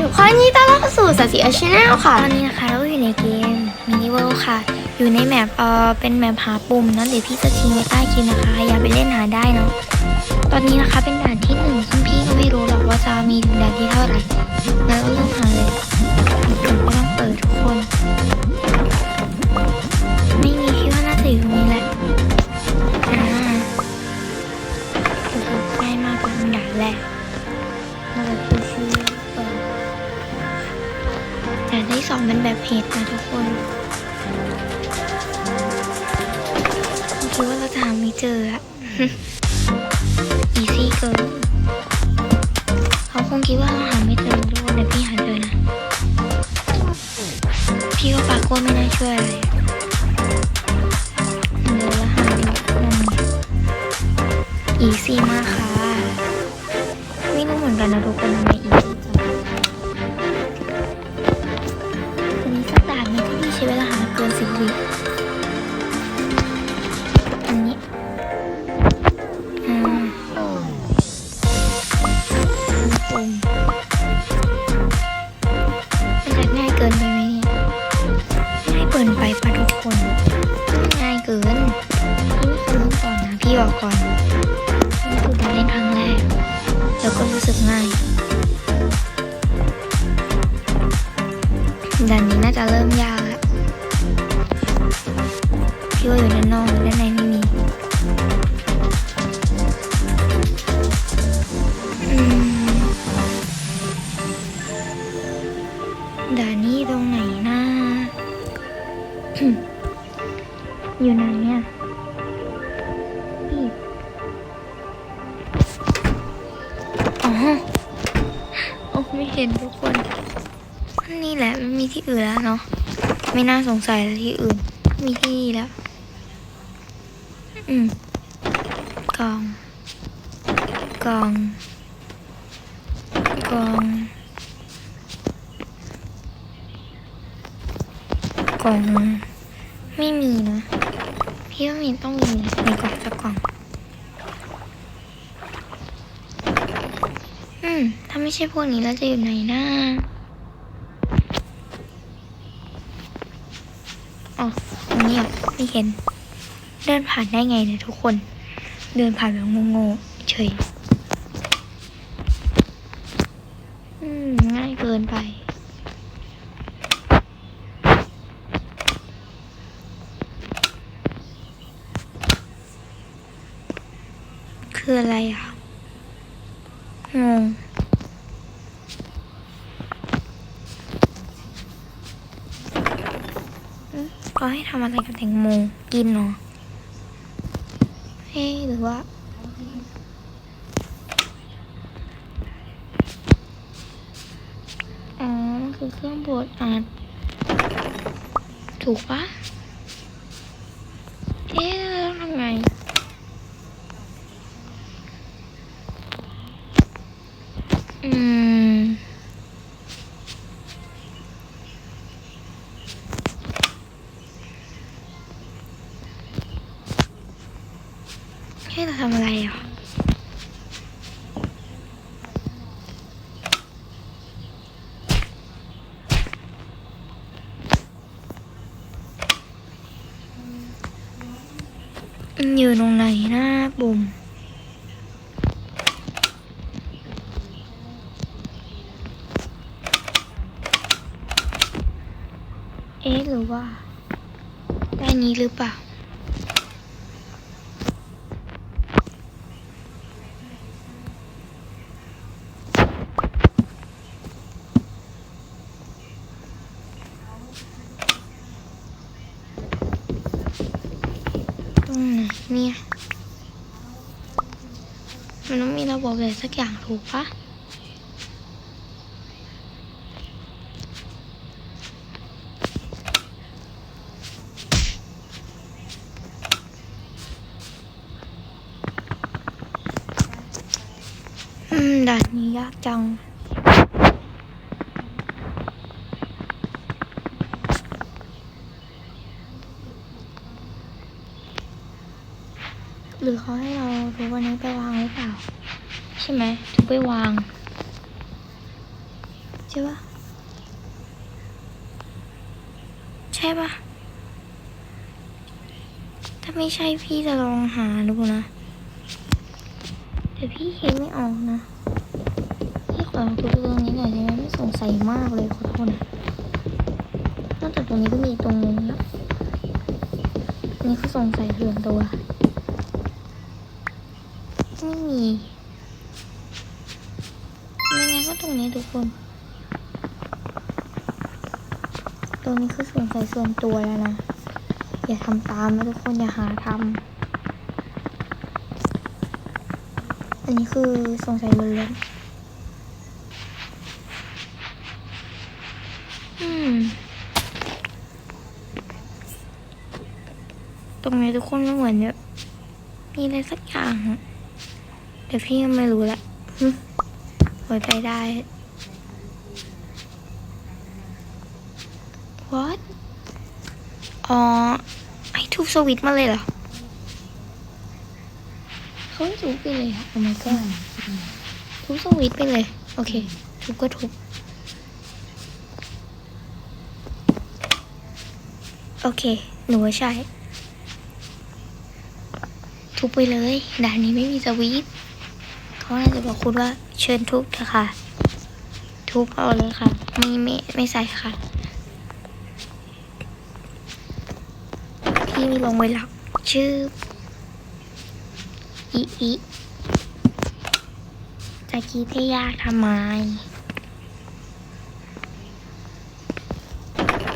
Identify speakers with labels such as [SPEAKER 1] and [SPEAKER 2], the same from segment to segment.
[SPEAKER 1] ทุกคนยินดีต้อนรับเข้าสู่สัตว์สีอาชแนลค่ะ ตอนนี้นะคะเราอยู่ในเกมมินิเวิลค่ะ อยู่ในแมปเออเป็นแมปหาปุ่มเนาะเดี๋ยวพี่จะทิ้งไว้ใต้คลิปนะคะ อย่าไปเล่นหาได้เนาะ ตอนนี้นะคะเป็นด่านที่หนึ่งซึ่งพี่ก็ไม่รู้หรอกว่าจะมีถึงด่านที่เท่าไหร่แล้วก็เริ่มหาเลย แต่สองเป็นแบบเพจนะทุกคนคิดว่าเราจะหาไม่เจออะอีซี่เกินเขาคงคิดว่าเราหาไม่เจอทุกคนแต่พี่หาเจอนะ พี่ก็ปากกลัวไม่น่าช่วยอะไร ด่านนี้น่าจะเริ่มยากแล้วพี่ว่าอยู่ด้านนอกด้านในนี่ นี่แหละไม่มีที่อื่นแล้วเนาะไม่น่าสงสัยแล้วที่อื่น มีที่นี่แล้ว อืมกล่องกล่องกล่องกล่องไม่มีนะพี่ว่ามีต้องมีในกล่องสักกล่องอืมถ้าไม่ใช่พวกนี้แล้วจะอยู่ไหนนะ อ๋อตรงนี้อะไม่เห็น เดินผ่านได้ไงเนี่ยทุกคน เดินผ่านแบบงงๆเฉย อืม ง่ายเกินไป คืออะไรอะ งง อืมก็ให้ทำอะไรกับแตงโมกินเนาะเฮ้หรือว่าอ๋อมันคือเครื่องบดอัดถูกปะเอ๊ะแล้วทำไง อืม ให้เราทำอะไรอะอยู่ตรงไหนนะบุ่มเอ๊ะหรือว่าได้นี้หรือเปล่า ต้องมีระบบอะไรสักอย่างถูกปะอืมด่านนี้ยากจัง หรือเขาให้เรารู้วันนี้ไปวางหรือเปล่า ช่ไหมถึงไปวาง ใช่ปะใช่ปะถ้าไม่ใช่พี่จะลองหาดูนะแต่พี่คิดไม่ออกนะพี่ขอดูตรงนี้หน่อยได้ไหมไม่สงสัยมากเลยขอโทษนะนอกจากตรงนี้ก็มีตรงนี้แล้วอันนี่คือสงสัยส่วนตัวไม่มีไม่งั้ นก็ตรงนี้ทุกคน ตรงนี้คือสงสัยส่ส่วนตัวแล้วนะ อย่าทำตามนะทุกคนอย่าหาทำ อันนี้คือสงสัยล้วนอืมตรงนี้ทุกคนมันเหมือนแบบมีอะไรสักอย่างอะแต่พี่ไม่รู้แหละ หึหัวใจได้ what อ๋อให้ทุบสวิตมาเลยเหรอเขาทุบไปเลยอะโอ้ my god ทุบสวิตไปเลย โอเค ทุบก็ทุบ โอเค หนูว่าใช่ ทุบไปเลยด่านนี้ไม่มีสวิต เขาน่าจะบอกคุณว่าเชิญทุบเถอะค่ะ ทุบเอาเลยค่ะ ไม่ไม่ไม่ใส่ค่ะ พี่มีลงไว้หลักชื่ออีอีจะคิดให้ยากทำไม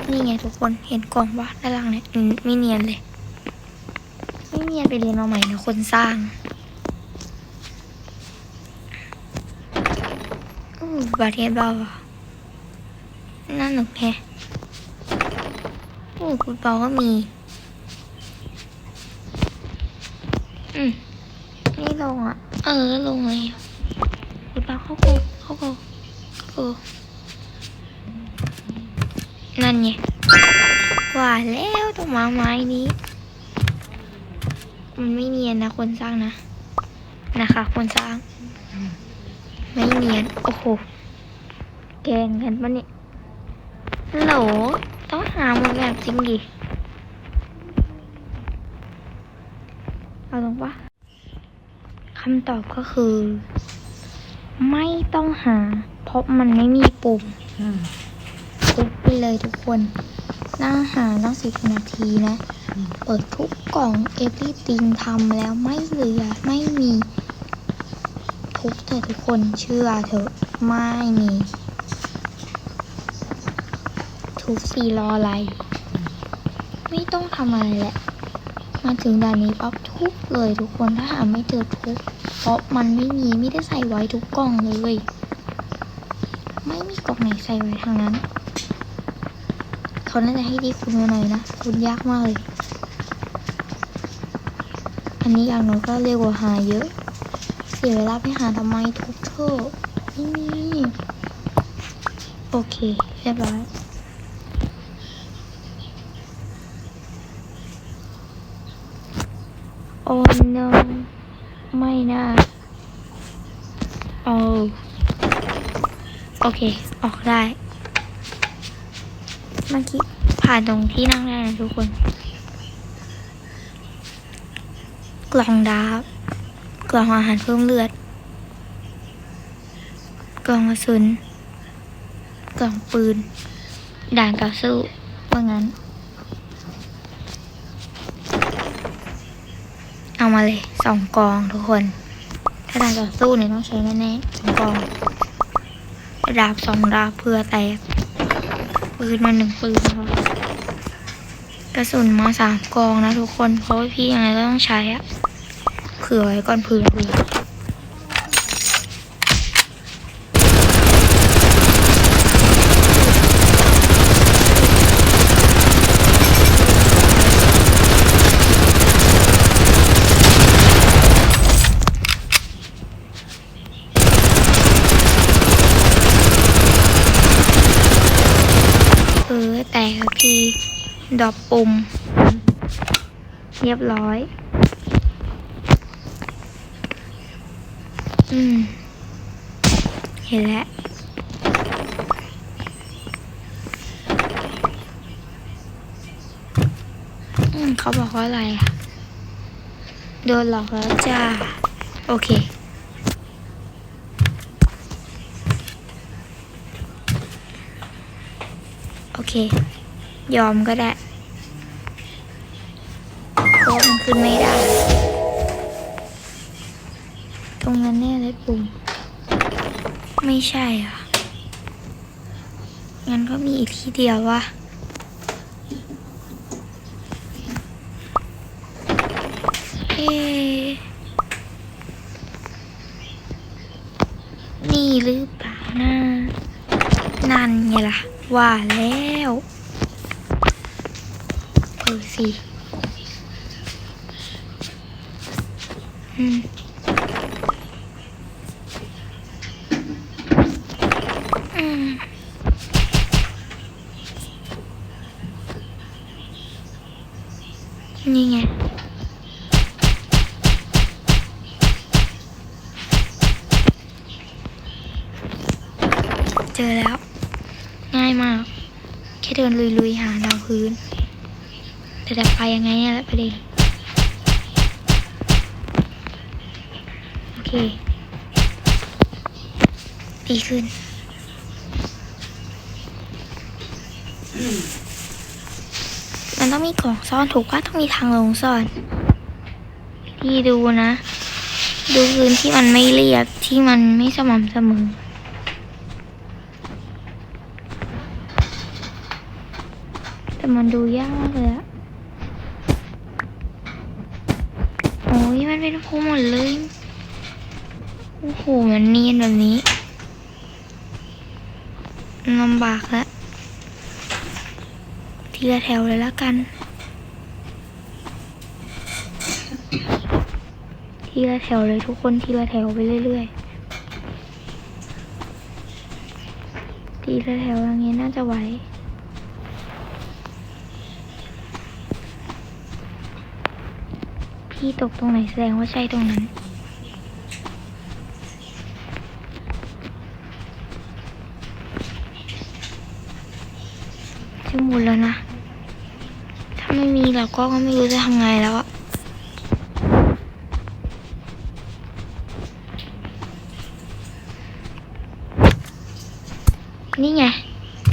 [SPEAKER 1] นี่ไงทุกคนเห็นกล่องว่าด้านล่างเนี่ยมไม่เนียนเลย ไม่เนียนไปเรียนมาใหม่นะคนสร้าง อู้บาเทสบอลอะน่าหนุกแฮะอู้ฟุตบอลก็มี อืมนี่ลงอะ เออ ลงเลยฟุตบอลเข้าโกเข้าโกเข้าโกนั่นไงว่าแล้วต้องมาไม้นี้ มันไม่เนียนนะคนสร้างนะ นะคะ คนสร้าง ไม่เนียน โอ้โห แกล้งกันปะเนี่ยฮัลโหลต้องหาหมดแบบจริงดิ เอาตรงปะคำตอบก็คือ ไม่ต้องหา เพราะมันไม่มีปุ่ม
[SPEAKER 2] อืม
[SPEAKER 1] ทุบไปเลยทุกคน นั่งหาตั้งสิบนาทีนะ เปิดทุกกล่องเอฟ y ีติงทำแล้วไม่เหลือ ไม่มี ทุบเถอะทุกคนเชื่อเถอะ ไม่มี ทุบสี่รออะไร ไม่ต้องทำอะไรแหละ มาถึงด่านนี้ปั๊บทุบเลยทุกคนถ้าหาไม่เจอทุบเพราะมันไม่มีไม่ได้ใส่ไว้ทุกกล่องเลย ไม่มีกล่องไหนใส่ไว้ทางนั้น เขาน่าจะให้ดีคุณมาหน่อยนะ คุณยากมากเลย อันนี้อย่างน้อยก็เร็วกว่าหาเยอะ เสียเวลาไปหาทำไมทุกเถอะไม่มีโอเค เรียบร้อย โอ้ no ไม่นะโอ้โอเค ออกได้ เมื่อกี้ผ่านตรงที่นั่งได้นะทุกคน กล่องดาบกล่องอาหารเพิ่มเลือด กล่องกระสุน กล่องปืน ด่านต่อสู้ว่างั้น เอา มาเลยสองกองทุกคน ถ้าดานต่อสู้เนี่ยต้องใช้แน่ๆสองกองดาบสองดาบเพื่อแตกปืนมาหนึ่งปืนครับกระสุนมาสามกองนะทุกคน เพราะว่าพี่ยังไงก็ต้องใช้อะเผื่อไว้ก่อนเผื่อเผื่อ ดอกปุ่ม เรียบร้อย อืม เห็นแล้วอือเขาบอกว่าอะไรอะโดนหลอกแล้วจ้า โอเค โอเค ยอมก็ได้เพราะมันขึ้นไม่ได้ ตรงนั้นแน่เลยปุ่ม ไม่ใช่อะ งั้นก็มีอีกที่เดียววะเอ๊นี่หรือเปล่านะนั่นไงล่ะ ว่าแล้ว เออสิอืมนี่ไง เจอแล้ว ง่ายมาก แค่เดินลุยๆ หาดาวพื้น แต่จะไปยังไงเนี่ยแหละประเด็นโอเคดีขึ้นมันต้องมีกล่องซ่อนถูกว่าต้องมีทางลงซ่อน พี่ดูนะ ดูพื้นที่มันไม่เรียบที่มันไม่สม่ำเสมอแต่มันดูยากมากเลยอะโอ้ยมันเป็นภูหมดเลย โอ้มันเนียนแบบนี้ลำบากแล้วทีละแถวเลยละกัน ทีละแถวเลยทุกคนทีละแถวไปเรื่อยๆ ทีละแถวอย่างเงี้ยน่าจะไหวพี่ตกตรงไหนแสดงว่าใช่ตรงนั้น จะหมดแล้วนะ ถ้าไม่มีเราก็ไม่รู้จะทำไงแล้วอะนี่ไง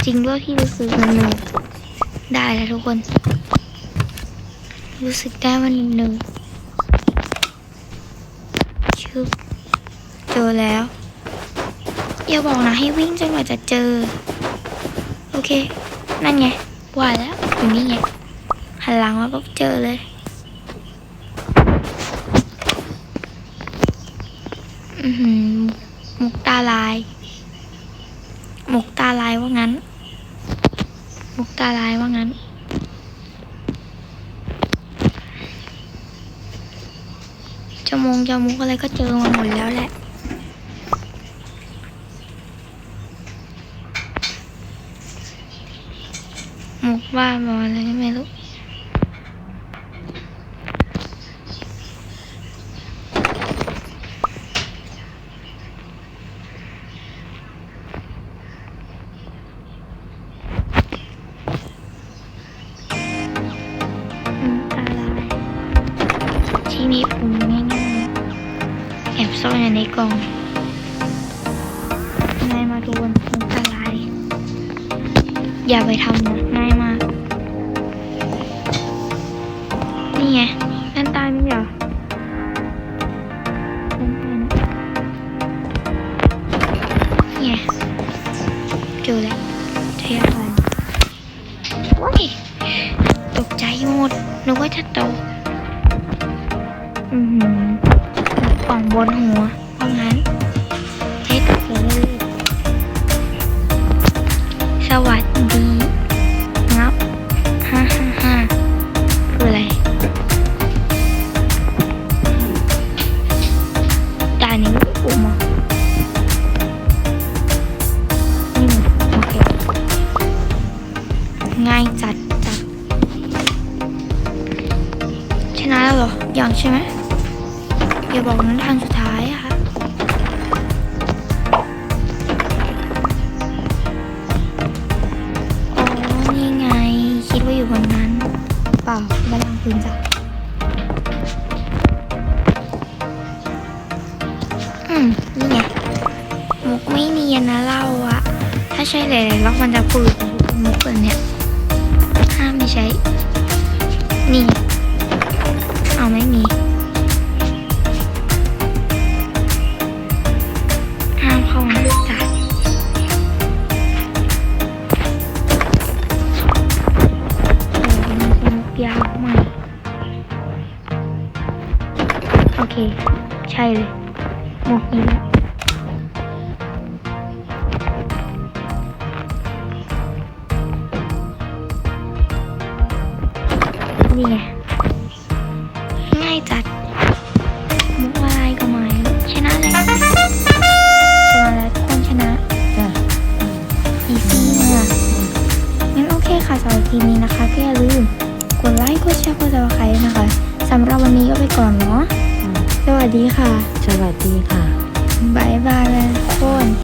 [SPEAKER 1] จริงด้วยที่รู้สึกมันหนึ่งได้แล้วทุกคน รู้สึกได้ว่าหนึ่งหนึ่งชึบเจอแล้ว อย่าบอกนะให้วิ่งจนกว่าจะเจอ โอเค นั่นไงว่าแล้วอยู่นี่ไงหันหลังมาปุ๊บเจอเลยอือหือหมุกตาลายหมุกตาลายว่างั้นหมุกตาลายว่างั้น จมงจมุกอะไรก็เจอมาหมดแล้วแหละ อยู่ในกล่องง่ายมากทุกคนปุ่มตาลาย อย่าไปทำนะง่ายมาก นี่ไงนั่นตายมั้งเหรอนี่เจอแล้วเทียบกันว้ายตกใจหมดนึกว่าจะโตอือหือ บนหัวเพราะงั้นให้ตกเลยสวัสดีงับฮ่าฮ่าฮ่าคืออะไรด่านนี้ไม่ได้มอนี่มันโอเคง่ายจัดจัดชนะแล้วเหรอย่างใช่ไหม บอกนั้นทางสุดท้ายอะค่ะอ๋อนี่ไง คิดว่าอยู่บนนั้น เปล่าบ้านล่างพื้นจ้ะอืม นี่ไง มุกไม่เนียนนะเราอะถ้าใช้หลายๆรอบมันจะปืดมุกแบบเนี้ยห้ามไม่ใช้ นี่ เอาไม่มี นี่ไง ง่ายจัด มุกอะไรก็ไม่รู้ชนะเลยชนะแล้วทุกคนชนะ
[SPEAKER 2] จ้ะ
[SPEAKER 1] อีซี่มากงั้นโอเคค่ะสำหรับทีมนี้นะคะก็อย่าลืม กดไลค์ กดแชร์ กดซับสไครต์นะคะสำหรับวันนี้ก็ไปก่อนเนาะ
[SPEAKER 2] อืม
[SPEAKER 1] สวัสดีค่ะ
[SPEAKER 2] สวัสดีค่ะ
[SPEAKER 1] บายบายเลยทุกคน